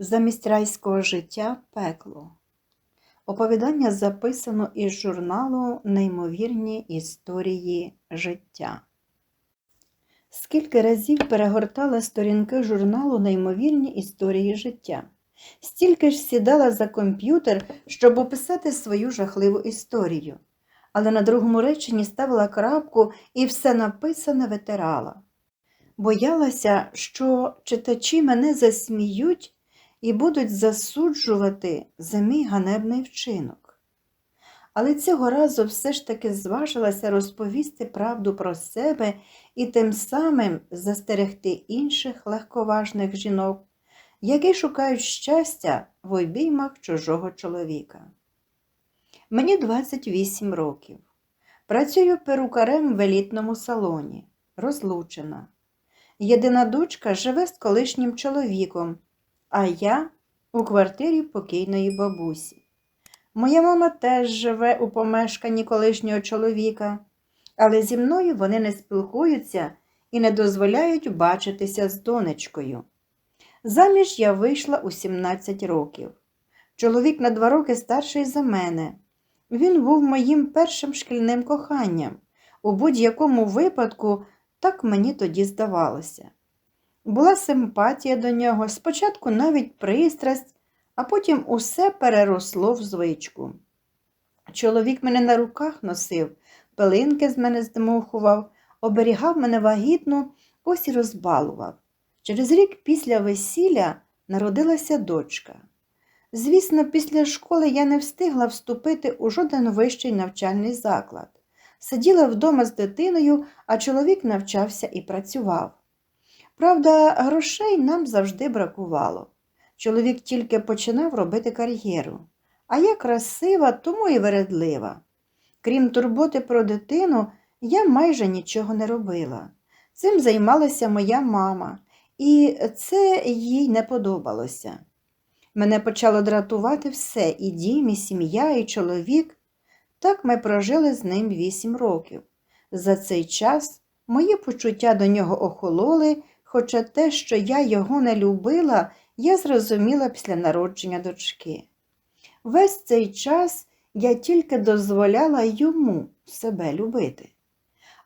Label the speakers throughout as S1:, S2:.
S1: Замість райського життя пекло. Оповідання записано із журналу Неймовірні історії життя. Скільки разів перегортала сторінки журналу Неймовірні історії життя. Стільки ж сідала за комп'ютер, щоб описати свою жахливу історію, але на другому реченні ставила крапку і все написане витирала. Боялася, що читачі мене засміють і будуть засуджувати за мій ганебний вчинок. Але цього разу все ж таки зважилася розповісти правду про себе і тим самим застерегти інших легковажних жінок, які шукають щастя в обіймах чужого чоловіка. Мені 28 років. Працюю перукарем в елітному салоні, розлучена. Єдина дочка живе з колишнім чоловіком, а я у квартирі покійної бабусі. Моя мама теж живе у помешканні колишнього чоловіка, але зі мною вони не спілкуються і не дозволяють бачитися з донечкою. Заміж я вийшла у 17 років. Чоловік на два роки старший за мене. Він був моїм першим шкільним коханням. У будь-якому випадку так мені тоді здавалося. Була симпатія до нього, спочатку навіть пристрасть, а потім усе переросло в звичку. Чоловік мене на руках носив, пилинки з мене здмухував, оберігав мене вагітну, ось і розбалував. Через рік після весілля народилася дочка. Звісно, після школи я не встигла вступити у жоден вищий навчальний заклад. Сиділа вдома з дитиною, а чоловік навчався і працював. Правда, грошей нам завжди бракувало. Чоловік тільки починав робити кар'єру, а я красива, тому і вередлива. Крім турботи про дитину, я майже нічого не робила. Цим займалася моя мама, і це їй не подобалося. Мене почало дратувати все і дім, і сім'я, і чоловік. Так ми прожили з ним вісім років. За цей час мої почуття до нього охололи, хоча те, що я його не любила, я зрозуміла після народження дочки. Весь цей час я тільки дозволяла йому себе любити.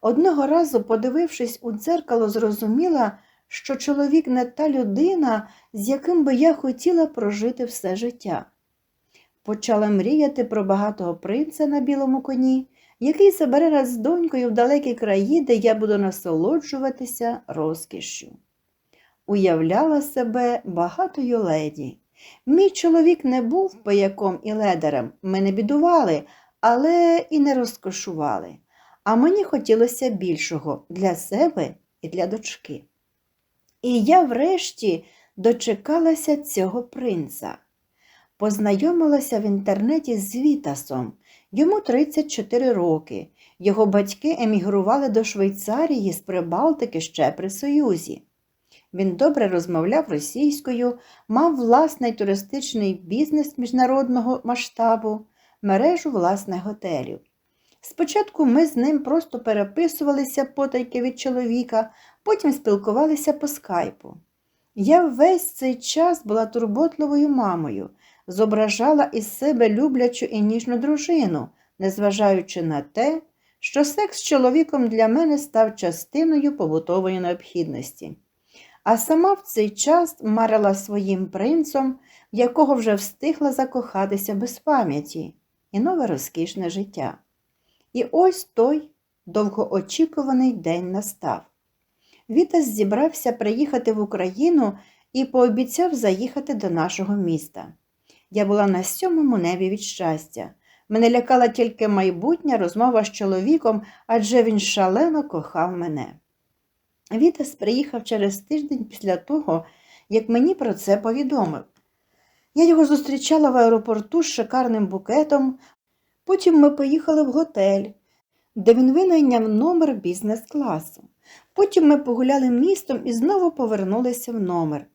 S1: Одного разу, подивившись у дзеркало, зрозуміла, що чоловік не та людина, з яким би я хотіла прожити все життя. Почала мріяти про багатого принца на білому коні, який забере нас з донькою в далекі краї, де я буду насолоджуватися розкішшю. Уявляла себе багатою леді. Мій чоловік не був пияком і ледарем, ми не бідували, але і не розкошували. А мені хотілося більшого для себе і для дочки. І я врешті дочекалася цього принца. Познайомилася в інтернеті з Вітасом. Йому 34 роки. Його батьки емігрували до Швейцарії з Прибалтики ще при Союзі. Він добре розмовляв російською, мав власний туристичний бізнес міжнародного масштабу, мережу власних готелів. Спочатку ми з ним просто переписувалися потайки від чоловіка, потім спілкувалися по скайпу. Я весь цей час була турботливою мамою, зображала із себе люблячу і ніжну дружину, незважаючи на те, що секс з чоловіком для мене став частиною побутової необхідності. А сама в цей час марила своїм принцом, в якого вже встигла закохатися без пам'яті, і нове розкішне життя. І ось той довгоочікуваний день настав. Вітас зібрався приїхати в Україну і пообіцяв заїхати до нашого міста. Я була на сьомому небі від щастя. Мене лякала тільки майбутня розмова з чоловіком, адже він шалено кохав мене. Вітас приїхав через тиждень після того, як мені про це повідомив. Я його зустрічала в аеропорту з шикарним букетом. Потім ми поїхали в готель, де він винайняв номер бізнес-класу. Потім ми погуляли містом і знову повернулися в номер,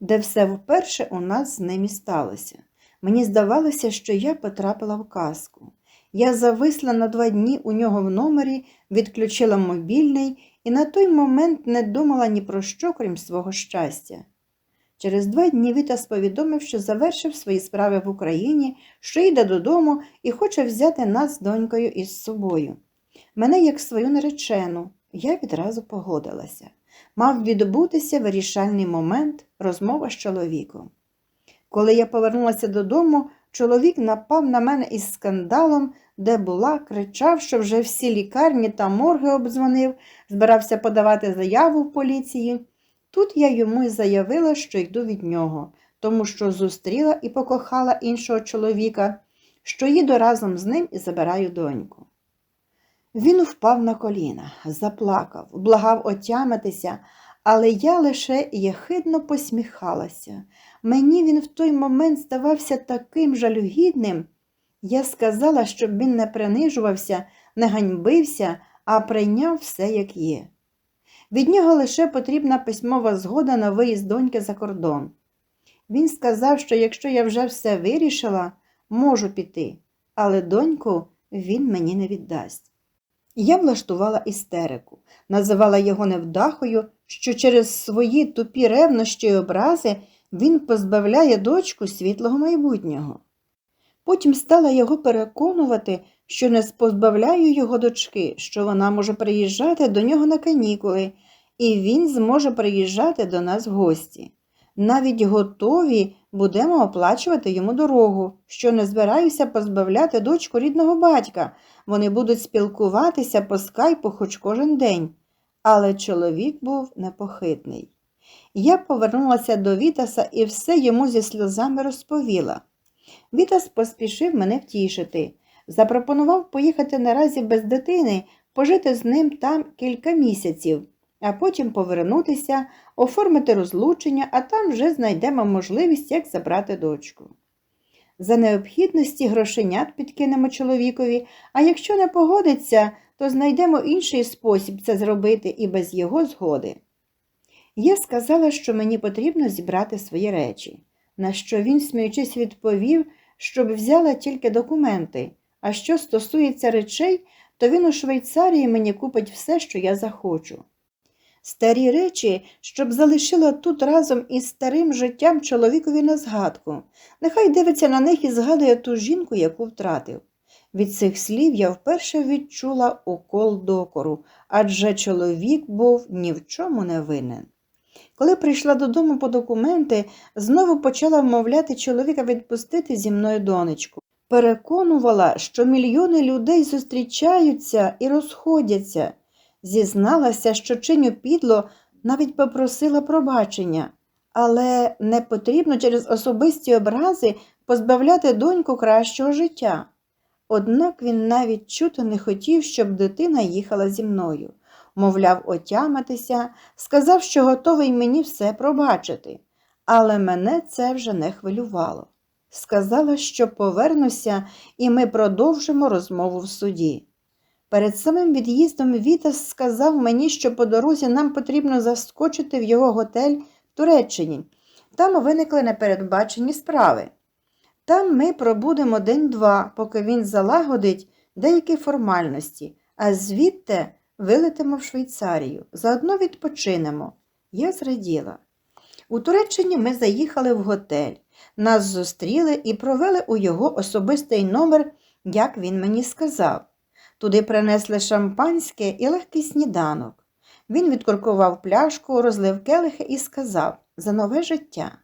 S1: де все вперше у нас з ним і сталося. Мені здавалося, що я потрапила в казку. Я зависла на два дні у нього в номері, відключила мобільний і на той момент не думала ні про що, крім свого щастя. Через два дні Вітас повідомив, що завершив свої справи в Україні, що йде додому і хоче взяти нас з донькою із собою. Мене як свою наречену, я відразу погодилася. Мав відбутися вирішальний момент розмова з чоловіком. Коли я повернулася додому, чоловік напав на мене із скандалом, де була, кричав, що вже всі лікарні та морги обдзвонив, збирався подавати заяву в поліції. Тут я йому й заявила, що йду від нього, тому що зустріла і покохала іншого чоловіка, що їду разом з ним і забираю доньку. Він впав на коліна, заплакав, благав отямитися, але я лише єхидно посміхалася. Мені він в той момент здавався таким жалюгідним. Я сказала, щоб він не принижувався, не ганьбився, а прийняв все, як є. Від нього лише потрібна письмова згода на виїзд доньки за кордон. Він сказав, що якщо я вже все вирішила, можу піти, але доньку він мені не віддасть. Я влаштувала істерику, називала його невдахою, що через свої тупі ревнощі й образи він позбавляє дочку світлого майбутнього. Потім стала його переконувати, що не позбавляю його дочки, що вона може приїжджати до нього на канікули, і він зможе приїжджати до нас в гості. Навіть готові будемо оплачувати йому дорогу, що не збираюся позбавляти дочку рідного батька. Вони будуть спілкуватися по скайпу хоч кожен день. Але чоловік був непохитний. Я повернулася до Вітаса і все йому зі сльозами розповіла. Вітас поспішив мене втішити. Запропонував поїхати наразі без дитини, пожити з ним там кілька місяців, а потім повернутися, оформити розлучення, а там вже знайдемо можливість, як забрати дочку. За необхідності грошенят підкинемо чоловікові, а якщо не погодиться, то знайдемо інший спосіб це зробити і без його згоди. Я сказала, що мені потрібно зібрати свої речі, на що він, сміючись, відповів, щоб взяла тільки документи, а що стосується речей, то він у Швейцарії мені купить все, що я захочу. Старі речі, щоб залишила тут разом із старим життям чоловікові на згадку. Нехай дивиться на них і згадує ту жінку, яку втратив. Від цих слів я вперше відчула укол докору, адже чоловік був ні в чому не винен. Коли прийшла додому по документи, знову почала вмовляти чоловіка відпустити зі мною донечку. Переконувала, що мільйони людей зустрічаються і розходяться. Зізналася, що чиню підло, навіть попросила пробачення, але не потрібно через особисті образи позбавляти доньку кращого життя. Однак він навіть чути не хотів, щоб дитина їхала зі мною. Мовляв, отямитися, сказав, що готовий мені все пробачити, але мене це вже не хвилювало. Сказала, що повернуся, і ми продовжимо розмову в суді. Перед самим від'їздом Вітас сказав мені, що по дорозі нам потрібно заскочити в його готель в Туреччині. Там виникли непередбачені справи. Там ми пробудемо день-два, поки він залагодить деякі формальності, а звідти вилетимо в Швейцарію. Заодно відпочинемо. Я зраділа. У Туреччині ми заїхали в готель. Нас зустріли і провели у його особистий номер, як він мені сказав. Туди принесли шампанське і легкий сніданок. Він відкуркував пляшку, розлив келихи і сказав за нове життя.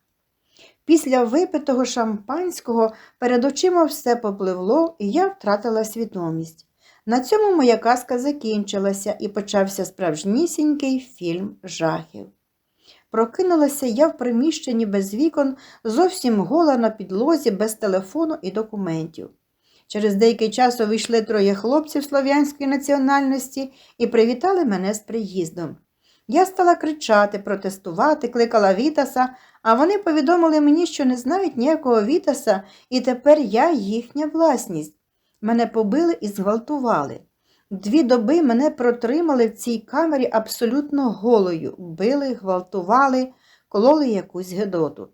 S1: Після випитого шампанського перед очима все попливло, і я втратила свідомість. На цьому моя казка закінчилася і почався справжнісінький фільм жахів. Прокинулася я в приміщенні без вікон, зовсім гола на підлозі, без телефону і документів. Через деякий час увійшли троє хлопців слов'янської національності і привітали мене з приїздом. Я стала кричати, протестувати, кликала Вітаса, а вони повідомили мені, що не знають ніякого Вітаса, і тепер я їхня власність. Мене побили і зґвалтували. Дві доби мене протримали в цій камері абсолютно голою, били, гвалтували, кололи якусь гедоту.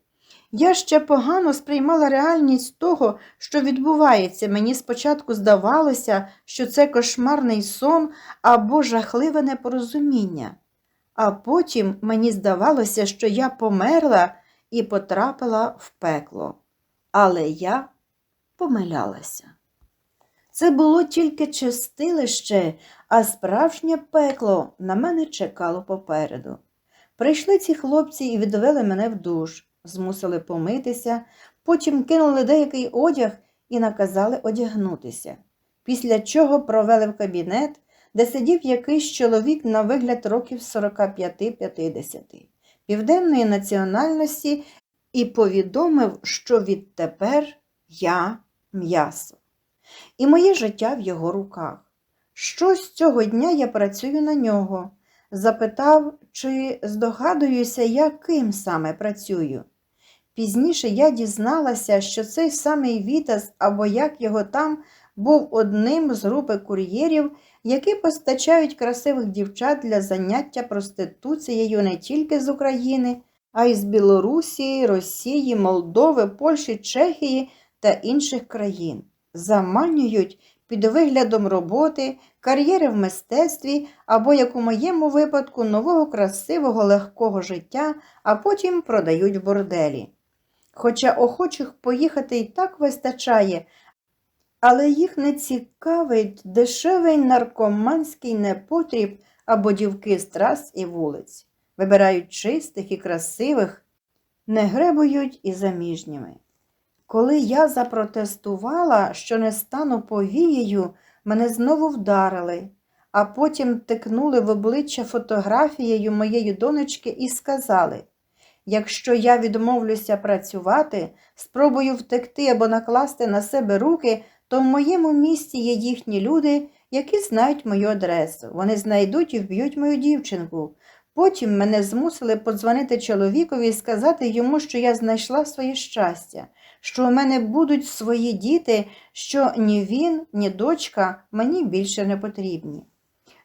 S1: Я ще погано сприймала реальність того, що відбувається. Мені спочатку здавалося, що це кошмарний сон або жахливе непорозуміння. А потім мені здавалося, що я померла і потрапила в пекло. Але я помилялася. Це було тільки чистилище, а справжнє пекло на мене чекало попереду. Прийшли ці хлопці і відвели мене в душ, змусили помитися, потім кинули деякий одяг і наказали одягнутися, після чого провели в кабінет, де сидів якийсь чоловік на вигляд років 45-50, південної національності, і повідомив, що відтепер я м'ясо. І моє життя в його руках. Що з цього дня я працюю на нього? Запитав, чи здогадуюся, я ким саме працюю. Пізніше я дізналася, що цей самий Вітас, або як його там, був одним з групи кур'єрів, які постачають красивих дівчат для заняття проституцією не тільки з України, а й з Білорусі, Росії, Молдови, Польщі, Чехії та інших країн. Заманюють під виглядом роботи, кар'єри в мистецтві або, як у моєму випадку, нового красивого легкого життя, а потім продають в борделі. Хоча охочих поїхати і так вистачає, але їх не цікавить дешевий наркоманський непотріб або дівки з трас і вулиць. Вибирають чистих і красивих, не гребують і заміжніми. Коли я запротестувала, що не стану повією, мене знову вдарили, а потім тикнули в обличчя фотографією моєї донечки і сказали якщо я відмовлюся працювати, спробую втекти або накласти на себе руки, то в моєму місті є їхні люди, які знають мою адресу. Вони знайдуть і вб'ють мою дівчинку. Потім мене змусили подзвонити чоловікові і сказати йому, що я знайшла своє щастя, що у мене будуть свої діти, що ні він, ні дочка мені більше не потрібні.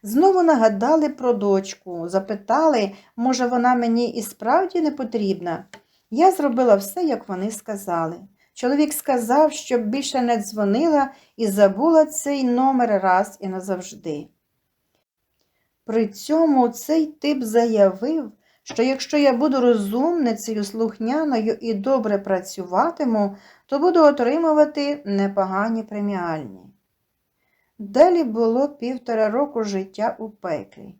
S1: Знову нагадали про дочку, запитали, може, вона мені і справді не потрібна. Я зробила все, як вони сказали. Чоловік сказав, щоб більше не дзвонила і забула цей номер раз і назавжди. При цьому цей тип заявив, що якщо я буду розумницею, слухняною і добре працюватиму, то буду отримувати непогані преміальні. Далі було півтора року життя у пеклі.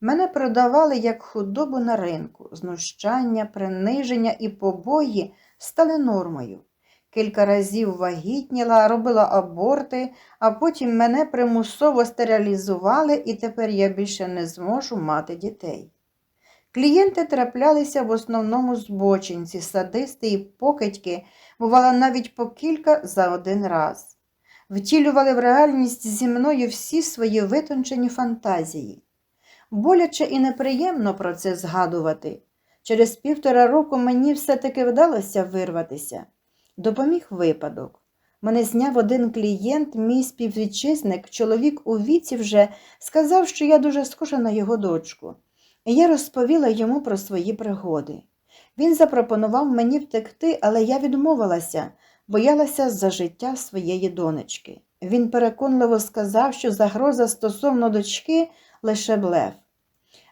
S1: Мене продавали як худобу на ринку, знущання, приниження і побої стали нормою. Кілька разів вагітніла, робила аборти, а потім мене примусово стерилізували, і тепер я більше не зможу мати дітей. Клієнти траплялися в основному збочинці, садисти і покидьки, бувало навіть по кілька за один раз. Втілювали в реальність зі мною всі свої витончені фантазії. Боляче і неприємно про це згадувати. Через півтора року мені все-таки вдалося вирватися. Допоміг випадок. Мене зняв один клієнт, мій співвітчизник, чоловік у віці вже сказав, що я дуже схожа на його дочку. І я розповіла йому про свої пригоди. Він запропонував мені втекти, але я відмовилася, боялася за життя своєї донечки. Він переконливо сказав, що загроза стосовно дочки лише блеф.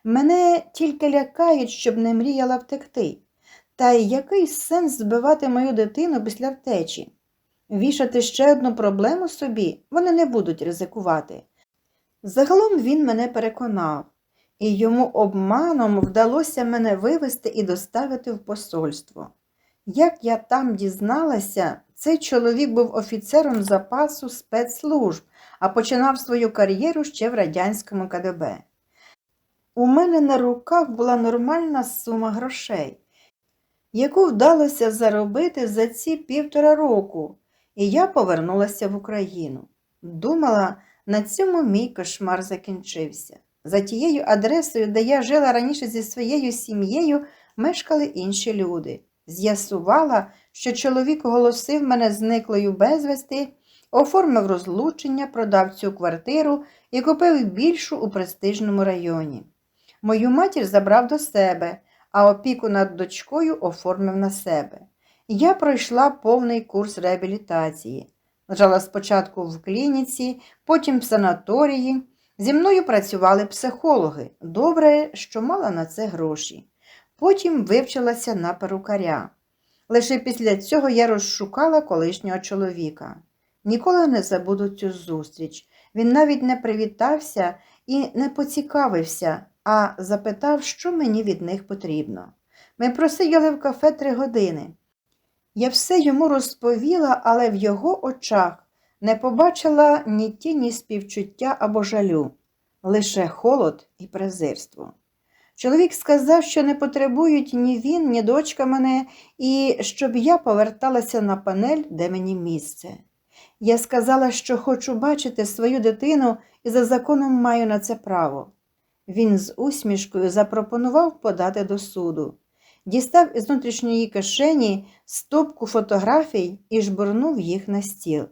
S1: Мене тільки лякають, щоб не мріяла втекти. Та який сенс збивати мою дитину після втечі? Вішати ще одну проблему собі вони не будуть ризикувати. Загалом він мене переконав, і йому обманом вдалося мене вивезти і доставити в посольство. Як я там дізналася, цей чоловік був офіцером запасу спецслужб, а починав свою кар'єру ще в радянському КДБ. У мене на руках була нормальна сума грошей яку вдалося заробити за ці півтора року, і я повернулася в Україну. Думала, на цьому мій кошмар закінчився. За тією адресою, де я жила раніше зі своєю сім'єю, мешкали інші люди. З'ясувала, що чоловік оголосив мене зниклою безвісти, оформив розлучення, продав цю квартиру і купив більшу у престижному районі. Мою матір забрав до себе, а опіку над дочкою оформив на себе. Я пройшла повний курс реабілітації. Лежала спочатку в клініці, потім в санаторії. Зі мною працювали психологи. Добре, що мала на це гроші. Потім вивчилася на перукаря. Лише після цього я розшукала колишнього чоловіка. Ніколи не забуду цю зустріч. Він навіть не привітався і не поцікавився, а запитав, що мені від них потрібно. Ми просиділи в кафе три години. Я все йому розповіла, але в його очах не побачила ні тіні співчуття або жалю, лише холод і презирство. Чоловік сказав, що не потребують ні він, ні дочка мене, і щоб я поверталася на панель, де мені місце. Я сказала, що хочу бачити свою дитину і за законом маю на це право. Він з усмішкою запропонував подати до суду. Дістав із внутрішньої кишені стопку фотографій і жбурнув їх на стіл.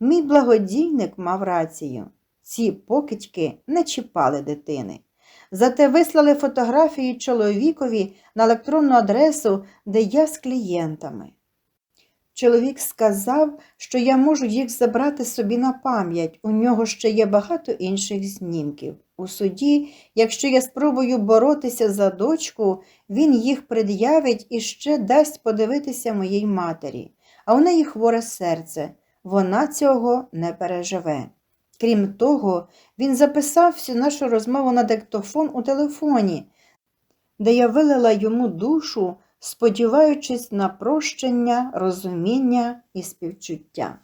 S1: Мій благодійник мав рацію. Ці покидьки не чіпали дитини. Зате вислали фотографії чоловікові на електронну адресу, де я з клієнтами. Чоловік сказав, що я можу їх забрати собі на пам'ять. У нього ще є багато інших знімків. У суді, якщо я спробую боротися за дочку, він їх пред'явить і ще дасть подивитися моїй матері. А у неї хворе серце. Вона цього не переживе. Крім того, він записав всю нашу розмову на диктофон у телефоні, де я вилила йому душу, сподіваючись на прощення, розуміння і співчуття.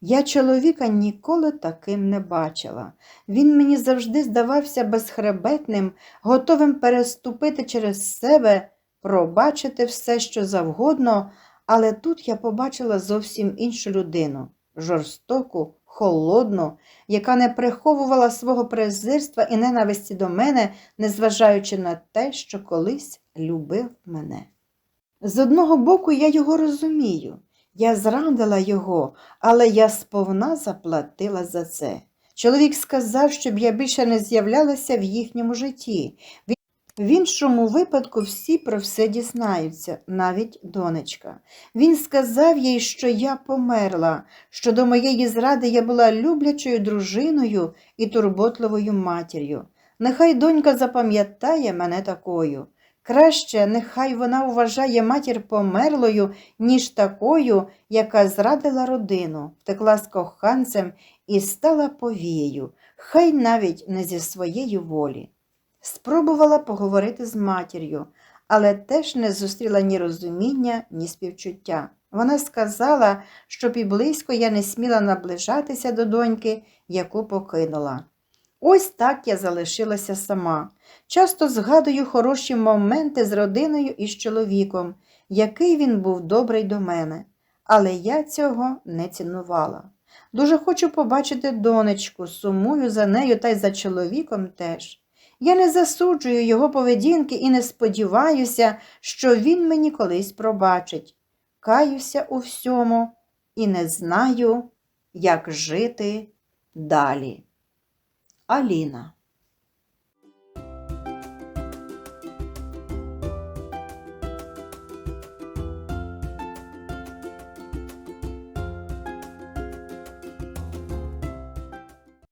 S1: Я чоловіка ніколи таким не бачила. Він мені завжди здавався безхребетним, готовим переступити через себе, пробачити все, що завгодно, але тут я побачила зовсім іншу людину жорстоку, холодну, яка не приховувала свого презирства і ненависті до мене, незважаючи на те, що колись любив мене. З одного боку, я його розумію. Я зрадила його, але я сповна заплатила за це. Чоловік сказав, щоб я більше не з'являлася в їхньому житті. В іншому випадку всі про все дізнаються, навіть донечка. Він сказав їй, що я померла, що до моєї зради я була люблячою дружиною і турботливою матір'ю. Нехай донька запам'ятає мене такою. Краще, нехай вона вважає матір померлою, ніж такою, яка зрадила родину, втекла з коханцем і стала повією, хай навіть не зі своєї волі. Спробувала поговорити з матір'ю, але теж не зустріла ні розуміння, ні співчуття. Вона сказала, щоб і близько я не сміла наближатися до доньки, яку покинула. Ось так я залишилася сама. Часто згадую хороші моменти з родиною і з чоловіком, який він був добрий до мене, але я цього не цінувала. Дуже хочу побачити донечку, сумую за нею та й за чоловіком теж. Я не засуджую його поведінки і не сподіваюся, що він мені колись пробачить. Каюся у всьому і не знаю, як жити далі. Аліна